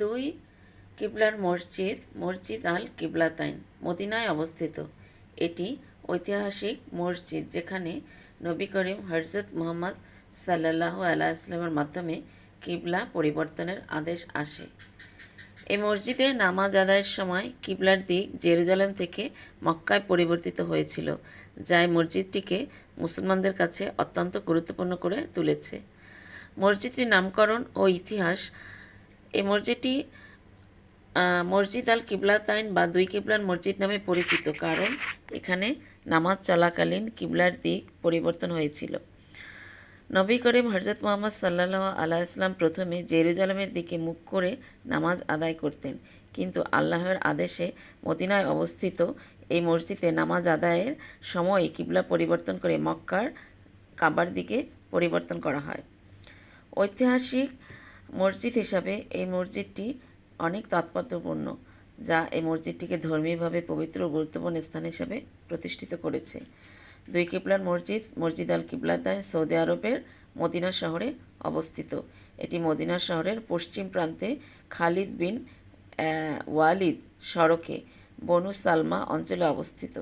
দুই কিবলার মসজিদ মসজিদ আল কিবলাতাইন, মদিনায় অবস্থিত। এটি ঐতিহাসিক মসজিদ যেখানে নবী করিম হজরত মোহাম্মদ সাল্লাহ আলাইসলামের মাধ্যমে কিবলা পরিবর্তনের আদেশ আসে। এই মসজিদে নামাজ আদায়ের সময় কিবলার দিক জেরুজালেম থেকে মক্কায় পরিবর্তিত হয়েছিল, যা মসজিদটিকে মুসলমানদের কাছে অত্যন্ত গুরুত্বপূর্ণ করে তুলেছে। মসজিদটির নামকরণ ও ইতিহাস এই মসজিদটি মসজিদ আল কিবলাতাইন বা দুই কিবলার মসজিদ নামে পরিচিত, কারণ এখানে নামাজ চলাকালীন কিবলার দিক পরিবর্তন হয়েছিল। নবী করিম হজরত মোহাম্মদ সাল্লাহ আল্লাহ ইসলাম প্রথমে জেরুজালেমের দিকে মুখ করে নামাজ আদায় করতেন। কিন্তু আল্লাহর আদেশে মদিনায় অবস্থিত এই মসজিদে নামাজ আদায়ের সময় কিবলা পরিবর্তন করে মক্কার কাবার দিকে পরিবর্তন করা হয়। ঐতিহাসিক মসজিদ হিসাবে এই মসজিদটি অনেক তাৎপর্যপূর্ণ, যা এই মসজিদটিকে ধর্মীয়ভাবে পবিত্র গুরুত্বপূর্ণ স্থান হিসাবে প্রতিষ্ঠিত করেছে। দুই কিবলার মসজিদ মসজিদ আল কিবলাতায় সৌদি আরবের মদিনা শহরে অবস্থিত। এটি মদিনা শহরের পশ্চিম প্রান্তে খালিদ বিন ওয়ালিদ সড়কে বনু সালমা অঞ্চলে অবস্থিত।